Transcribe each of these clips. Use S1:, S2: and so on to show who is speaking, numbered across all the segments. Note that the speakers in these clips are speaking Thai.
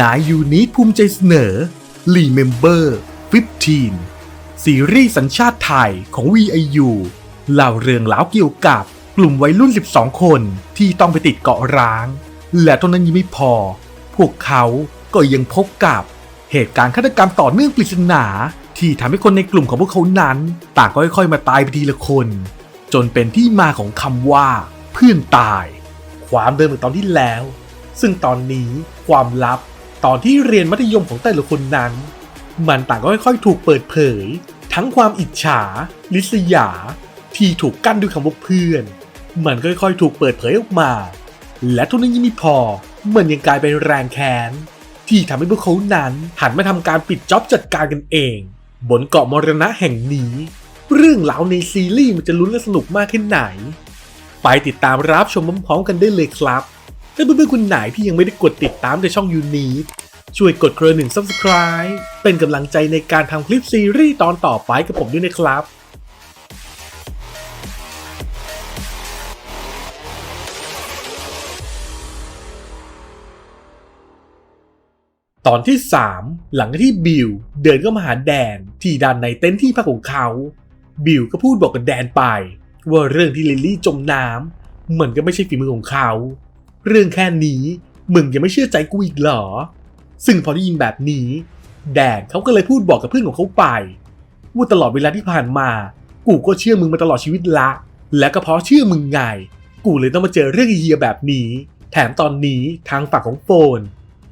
S1: นายยูนิตภูมิใจเสนอ Remember 15 ซีรีส์สัญชาติไทยของ VIU เล่าเรื่องราวเกี่ยวกับกลุ่มวัยรุ่น 12 คนที่ต้องไปติดเกาะร้าง และเท่านั้นยังไม่พอ พวกเขาก็ยังพบกับเหตุการณ์ฆาตกรรมต่อเนื่องปริศนาที่ทำให้คนในกลุ่มของพวกเขานั้น ต่างก็ค่อยๆมาตายไปทีละคน จนเป็นที่มาของคำว่า เพื่อนตาย ความเดิมเหมือนตอนที่แล้ว ซึ่งตอนนี้ความลับ ตอนที่เรียนมัธยมของแต่ละคนนั้น มันต่างก็ค่อยๆ ถูกเปิดเผย ทั้งความอิจฉา ลิษยา ที่ถูกกั้นด้วยคำว่าเพื่อน มันค่อยๆ ถูกเปิดเผยออกมา และท่านั้นยังไม่พอ มันยังกลายเป็นแรงแค้นที่ทำให้พวกเขานั้นหันมาทำการปิดจ็อบจัดการกันเอง บนเกาะมรณะแห่งนี้ เรื่องราวในซีรีส์มันจะลุ้นและสนุกมากแค่ไหน ไปติดตามรับชมพร้อมๆกันได้เลยครับ ถ้าเพื่อนๆคนไหนที่ยังไม่ได้กดติดตามในช่องยูนีช่วยกดกระหนึ่ง Subscribe เป็นกำลังใจในการทำคลิปซีรีส์ตอนต่อไปกับผมด้วยนะครับตอนที่ 3 หลังจากที่บิลเดินเข้ามาหาแดนที่ด้านในเต็นท์ที่พักของเขา บิลก็พูดบอกกับแดนไป ว่าเรื่องที่ลิลลี่จมน้ำมันก็ไม่ใช่ฝีมือของเขา เรื่องแค่นี้ มึงยังไม่เชื่อใจกูอีกเหรอ ซึ่งพอได้ยินแบบนี้ แดนเขาก็เลยพูดบอกกับเพื่อนของเขาไปว่าตลอดเวลาที่ผ่านมา กูก็เชื่อมึงมาตลอดชีวิตละ และก็เพราะเชื่อมึงไง กูเลยต้องมาเจอเรื่องเฮียแบบนี้ แถมตอนนี้ทางฝั่งของโฟน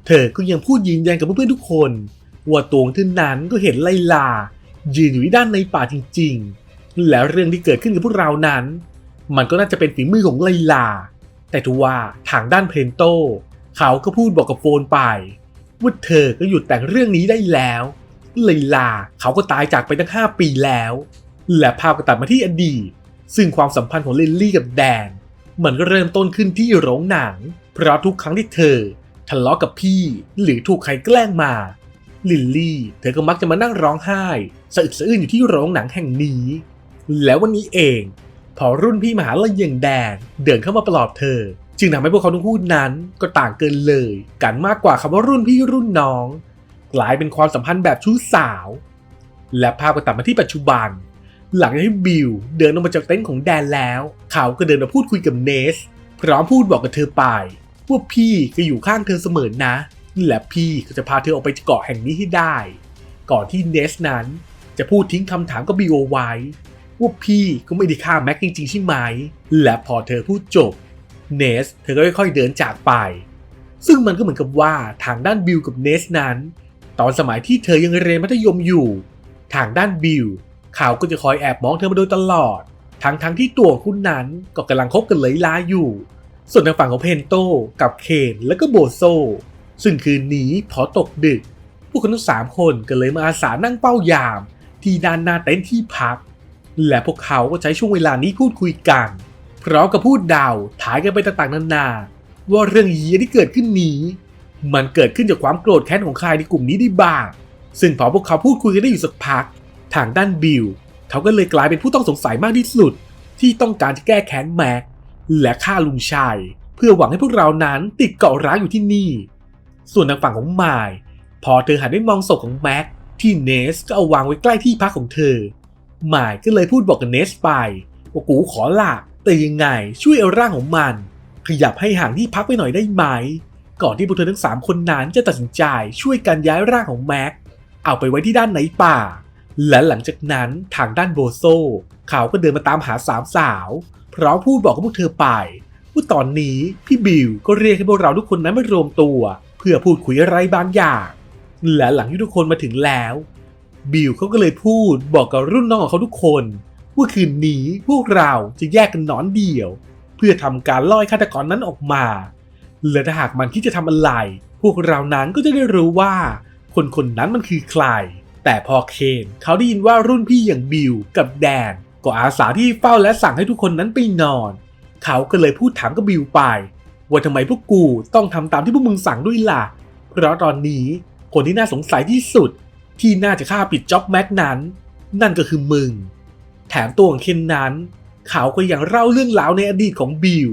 S1: เธอก็ยังพูดยืนยันกับเพื่อนๆทุกคนว่าตัวงเธอนั้นก็เห็นไลลา ยืนอยู่ที่ด้านในป่าจริง ๆ แล้วเรื่องที่เกิดขึ้นกับพวกเรานั้น มันก็น่าจะเป็นฝีมือของไลลา แต่ทว่าทางด้านเพนโตเขาก็พูดบอกกับโฟนไป ว่าเธอก็หยุดแต่งเรื่องนี้ได้แล้วไลยลาเขาก็ตายจากไปตั้ง 5 ปีแล้ว และภาพก็ตัดมาที่อดีต ซึ่งความสัมพันธ์ของลิลลี่กับแดน มันก็เริ่มต้นขึ้นที่โรงหนัง เพราะทุกครั้งที่เธอทะเลาะกับพี่ หรือถูกใครแกล้งมาลิลลี่ เธอก็มักจะมานั่งร้องไห้สะอึกสะอื้นอยู่ที่โรงหนังแห่งนี้ แล้ววันนี้เอง พอรุ่นพี่มหาลัยอย่างแดนเดินเข้ามาปลอบเธอ จึงทำให้พวกเขาทั้งคู่นั้นก็ต่างเกินเลย กันมากกว่าคำว่ารุ่นพี่รุ่นน้อง กลายเป็นความสัมพันธ์แบบชู้สาว และภาพก็ตัดมาที่ปัจจุบัน หลังจากที่บิลเดินออกมาจากเต็นท์ของแดนแล้ว เขาก็เดินมาพูดคุยกับเนส พร้อมพูดบอกกับเธอไปว่าพี่ก็อยู่ข้างเธอเสมอนะ และพี่ก็จะพาเธอออกไปจากเกาะแห่งนี้ให้ได้ ก่อนที่เนสนั้นจะพูดทิ้งคำถามกับบิลเอาไว้ ว่าพี่ก็ไม่ได้ฆ่าแม็กจริงๆใช่ไหม และพอเธอพูดจบ เนส เธอก็ค่อยๆเดินจากไป ซึ่งมันก็เหมือนกับว่าทางด้านบิลกับเนสนั้น ตอนสมัยที่เธอยังเรียนมัธยมอยู่ ทางด้านบิลเขาก็จะคอยแอบมองเธอมาโดยตลอด ทั้งๆที่ตัวคุณนั้นก็กำลังคบกันเลยลาอยู่ ส่วนทางฝั่งของเพนโตกับเคนและก็โบโซ ซึ่งคืนนี้พอตกดึก พวกเขาทั้งสามคนก็เลยมาอาสานั่งเป้ายาม ที่ด้านหน้าเต็นท์ที่พัก และพวกเขาก็ใช้ช่วงเวลานี้พูดคุยกันพร้อมกับพูดเดาวถ่ายกันไปต่างๆนานา ว่าเรื่องเยียที่เกิดขึ้นนี้ มันเกิดขึ้นจากความโกรธแค้นของใครในกลุ่มนี้ได้บ้าง ซึ่งพอพวกเขาพูดคุยกันได้อยู่สักพัก ทางด้านบิลเขาก็เลยกลายเป็นผู้ต้องสงสัยมากที่สุด ที่ต้องการจะแก้แค้นแม็กและฆ่าลุงชัยเพื่อหวังให้พวกเรานั้นติดเกาะร้างอยู่ที่นี่ ส่วนทางฝั่งของมาย พอเธอหันไปมองศพของแม็กที่เนสก็เอาวางไว้ใกล้ที่พักของเธอ มายก็เลยพูดบอกกับเนสไปว่ากูขอละแต่ยังไงช่วยเอาร่างของมัน ขยับให้ห่างที่พักไปหน่อยได้ไหม ก่อนที่พวกเธอทั้งสามคนนั้นจะตัดสินใจช่วยกันย้ายร่างของแม็กเอาไปไว้ที่ด้านไหนป่า และหลังจากนั้นทางด้านโบโซเขาก็เดินมาตามหาสามสาวพร้อมพูดบอกกับพวกเธอไปว่าตอนนี้พี่บิลก็เรียกให้พวกเราทุกคนนั้นมารวมตัว เพื่อพูดคุยอะไรบางอย่าง และหลังที่ทุกคนมาถึงแล้ว บิลเขาก็เลยพูดบอกกับรุ่นน้องของเขาทุกคน ว่าคืนนี้พวกเราจะแยกกันนอนเดี่ยว เพื่อทำการล่อยฆาตกรนั้นออกมาและถ้าหากมันคิดจะทำอะไร พวกเรานั้นก็จะได้รู้ว่า คนคนนั้นมันคือใคร แต่พอเคนเขาได้ยินว่ารุ่นพี่อย่างบิลกับแดน ก็อาสาที่เฝ้าและสั่งให้ทุกคนนั้นไปนอน เขาก็เลยพูดถามกับบิลไปว่าทำไมพวกกูต้องทำตามที่พวกมึงสั่งด้วยล่ะ เพราะตอนนี้คนที่น่าสงสัยที่สุด ที่น่าจะฆ่าปิดจ็อบแม็กนั้น นั่นก็คือมึง แถมตัวของเคนนั้นเขาก็ยังเล่าเรื่องราวในอดีตของบิล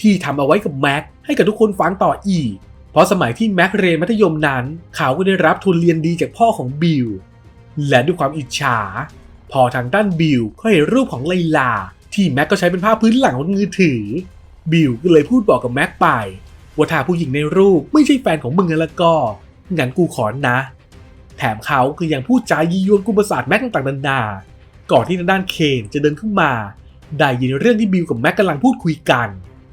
S1: ที่ทำเอาไว้กับแม็กให้กับทุกคนฟังต่ออีกพราะสมัยที่แม็กเรียนมัธยมนั้น เขาก็ได้รับทุนเรียนดีจากพ่อของบิลและด้วยความอิจฉา พอทางด้านบิลก็เห็นรูปของไลลา ที่แม็กก็ใช้เป็นภาพพื้นหลังบนมือถือ บิลก็เลยพูดบอกกับแม็กไปว่าถ้าผู้หญิงในรูปไม่ใช่แฟนของมึงแล้วก็งั้นกูขอนะ แถมเขาก็ยังพูดจายียวนกุมประสาทแม็กต่างๆนานา ก่อนที่ทางด้านเคนจะเดินขึ้นมา ได้ยินเรื่องที่บิลกับแม็กกำลังพูดคุยกัน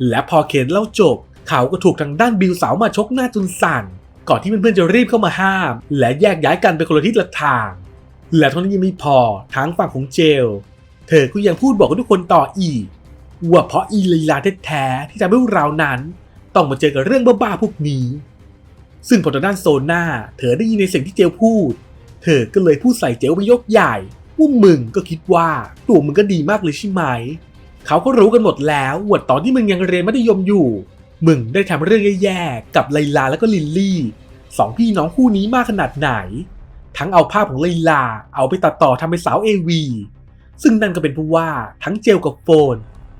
S1: และพอเคนเล่าจบ เขาก็ถูกทางด้านบิลสาวมาชกหน้าจนสั่น ก่อนที่เพื่อนๆจะรีบเข้ามาห้าม และแยกย้ายกันไปคนละทิศละทาง และเท่านั้นยังไม่พอทางฝั่งของเจล เธอก็ยังพูดบอกกับทุกคนต่ออีกว่าเพราะอีลีลาแท้ๆที่ทำให้พวกเรานั้น ต้องมาเจอกับเรื่องบ้าๆพวกนี้ ซึ่งพอทางด้านโซน่าเธอได้ยินในเสียงที่เจลพูด เธอก็เลยพูดใส่เจลไปยกใหญ่ว่ามึงก็คิดว่าตัวมึงก็ดีมากเลยใช่ไหม เขาก็รู้กันหมดแล้วว่าตอนที่มึงยังเรียนมัธยมอยู่ มึงได้ทำเรื่องแย่ๆกับไลลาแล้วก็ลิลลี่สองพี่น้องคู่นี้มากขนาดไหน ทั้งเอาภาพของไลลาเอาไปตัดต่อทำเป็นสาวเอวีซึ่งนั่นก็เป็นเพราะว่าทั้งเจลกับโฟน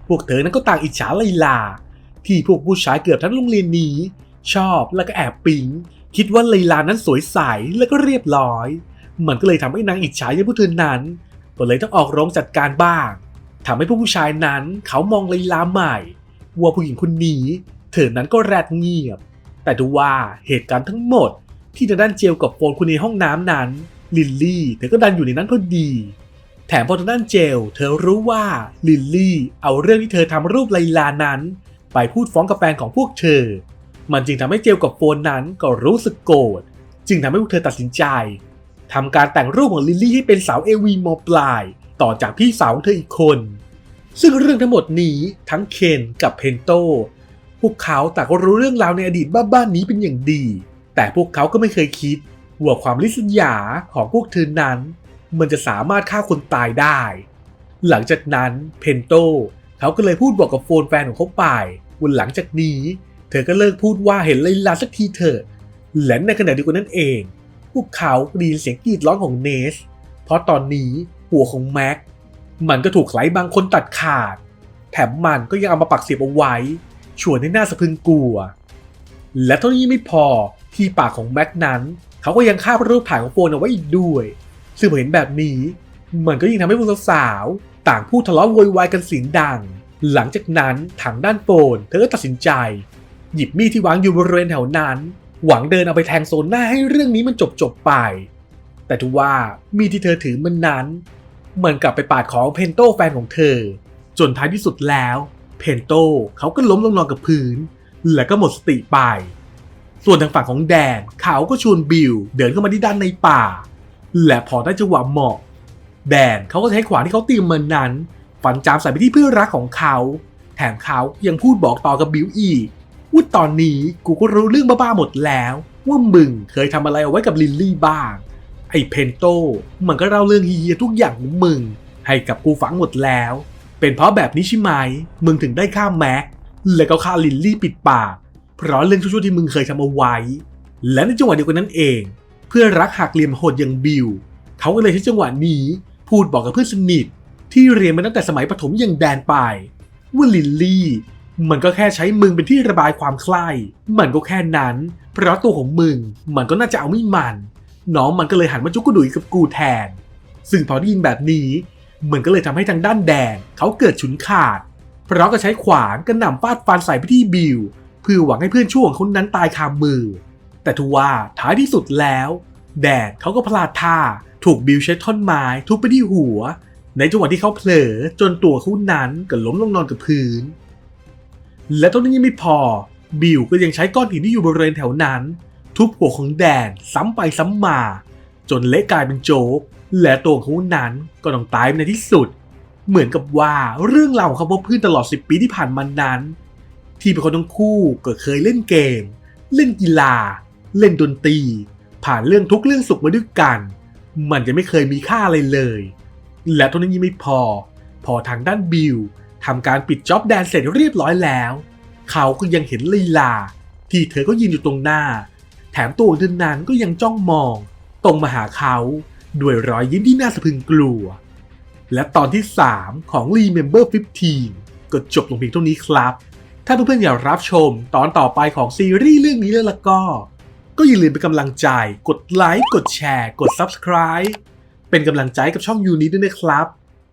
S1: พวกเธอนั้นก็ต่างอิจฉาไลลา ที่พวกผู้ชายเกือบทั้งโรงเรียนนี้ ชอบแล้วก็แอบปิ๊งคิดว่าไลลานั้นสวยใสแล้วก็เรียบร้อย มันก็เลยทำให้นางอิจฉาอย่างพวกเธอนั้น ก็เลยต้องออกโรงจัดการบ้างทำให้พวกผู้ชายนั้นเขามองไลลาใหม่ ว่าผู้หญิงคนนี้ เธอนั้นก็แรดเงียบ แต่ดูว่าเหตุการณ์ทั้งหมด ที่ทางด้านเจลกับโฟนคุณในห้องน้ำนั้นลิลลี่เธอก็ดันอยู่ในนั้นพอดี แถมพอทางด้านเจล เธอรู้ว่าลิลลี่เอาเรื่องที่เธอทำรูปไลลานั้น ไปพูดฟ้องกับแฟนของพวกเธอ มันจึงทำให้เจลกับโฟนนั้นก็รู้สึกโกรธ จึงทำให้พวกเธอตัดสินใจทำการแต่งรูปของลิลลี่ให้เป็นสาวเอวีมอปลาย ต่อจากพี่สาวของเธออีกคน ซึ่งเรื่องทั้งหมดนี้ทั้งเคนกับเพนโต พวกเขาแต่างก็รู้เรื่องราวในอดีตบ้านๆนี้เป็นอย่างดี แต่พวกเขาก็ไม่เคยคิดว่าความลิษยาของพวกเธอนั้น มันจะสามารถฆ่าคนตายได้ หลังจากนั้นเพนโตเขาก็เลยพูดบอกกับโฟนแฟนของเขาไปวันหลังจากนี้ ธอก็เลิกพูดว่าเห็นไลลาสักทีเถอะ และในขณะเดียวกันนั่นเอง พวกเขาได้ยินเสียงกรีดร้องของเนส เพราะตอนนี้หัวของแม็ก มันก็ถูกใครบางคนตัดขาด แถมมันก็ยังเอามาปักเสียบเอาไว้ชวนให้หน่าสะพรึงกลัว และเท่านี้ไม่พอที่ปากของแม็กนั้น เขาก็ยังคาบรูปถ่ายของโฟนเอาไว้อีกด้วย ซึ่งพอเห็นแบบนี้ มันก็ยิ่งทำให้พวกสาวๆต่างพูดทะเลาะโวยวายกันเสียงดัง หลังจากนั้นทางด้านโฟนเธอก็ตัดสินใจ หยิบมีดที่วางอยู่บริเวณแถวนั้น หวังเดินเอาไปแทงโซนหน้าให้เรื่องนี้มันจบจบไป แต่ทว่ามีดที่เธอถือมันนั้น มันกลับไปปาดของเพนโตแฟนของเธอ จนท้ายที่สุดแล้ว เพนโตเขาก็ล้มลงนอนกับพื้น และก็หมดสติไป ส่วนทางฝั่งของแดนเขาก็ชวนบิลเดินเข้ามาที่ด้านในป่า และพอได้จังหวะเหมาะ แดนเขาก็ใช้ขวานที่เขาเตรียมมานั้นฟันจามใส่ไปที่เพื่อนรักของเขา แถมเขายังพูดบอกต่อกับบิลอีก ว่าตอนนี้กูก็รู้เรื่องบ้าๆหมดแล้ว ว่ามึงเคยทำอะไรเอาไว้กับลิลลี่บ้าง ไอ้เพนโตมันก็เล่าเรื่องเฮียๆทุกอย่างของมึง ให้กับกูฟังหมดแล้ว เป็นเพราะแบบนี้ใช่ไหมมึงถึงได้ฆ่าแม็กและก็ฆ่าลิลลี่ปิดปาก เพราะเรื่องชั่วๆที่มึงเคยทำเอาไว้ และในจังหวะเดียวกันนั้นเอง เพื่อรักหักเหลี่ยมโหดอย่างบิลเขาก็เลยใช้จังหวะนี้พูดบอกกับเพื่อนสนิทที่เรียนมาตั้งแต่สมัยประถมอย่างแดนไปว่าลิลลี่ มันก็แค่ใช้มึงเป็นที่ระบายความใคร่มันก็แค่นั้น เพราะตัวของมึง มันก็น่าจะเอาไม่มัน น้องมันก็เลยหันมาจุกกระดุยกับกูแทน ซึ่งพอได้ยินแบบนี้มันก็เลยทำให้ทางด้านแดนเขาเกิดฉุนขาด เพราะก็ใช้ขวานกระหน่ำฟาดฟันใส่ไปที่บิลเพื่อหวังให้เพื่อนช่วงคนนั้นตายคามือ แต่ทว่าท้ายที่สุดแล้ว แดนเขาก็พลาดท่าถูกบิลใช้ท่อนไม้ทุบไปที่หัว ในจังหวะที่เขาเผลอจนตัวเขานั้นก็ล้มลงนอนกับพื้น และตรงนี้ยังไม่พอ บิลก็ยังใช้ก้อนหินที่อยู่บริเวณแถวนั้น ทุบหัวของแดนซ้ำไปซ้ำมา จนเละกลายเป็นโจ๊กและตัวของเขานั้นก็ต้องตายในที่สุด เหมือนกับว่าเรื่องราวของเขาพบเพื่อนตลอด 10 ปีที่ผ่านมานั้น ที่เป็นคนทั้งคู่ก็เคยเล่นเกม เล่นกีฬา เล่นดนตรี ผ่านเรื่องทุกเรื่องสุขมาด้วยกัน มันจะไม่เคยมีค่าอะไรเลย และเท่านั้นยังไม่พอ พอทางด้านบิล ทำการปิดจ็อบแดนเสร็จเรียบร้อยแล้ว เขาก็ยังเห็นลีลา ที่เธอก็ยืนอยู่ตรงหน้า แถมตัวเดินนั้นก็ยังจ้องมอง ตรงมาหาเขาด้วยรอยยิ้มที่น่าสะพึงกลัว และตอนที่ 3 ของ Remember 15 ก็จบลงเพียงเท่านี้ครับ ถ้าเพื่อนๆอยากรับชมตอนต่อไปของซีรีส์เรื่องนี้แล้วล่ะก็ ก็อย่าลืมเป็นกำลังใจ กดไลค์ กดแชร์ กด Subscribe เป็นกำลังใจกับช่องยูนี้ด้วยนะครับ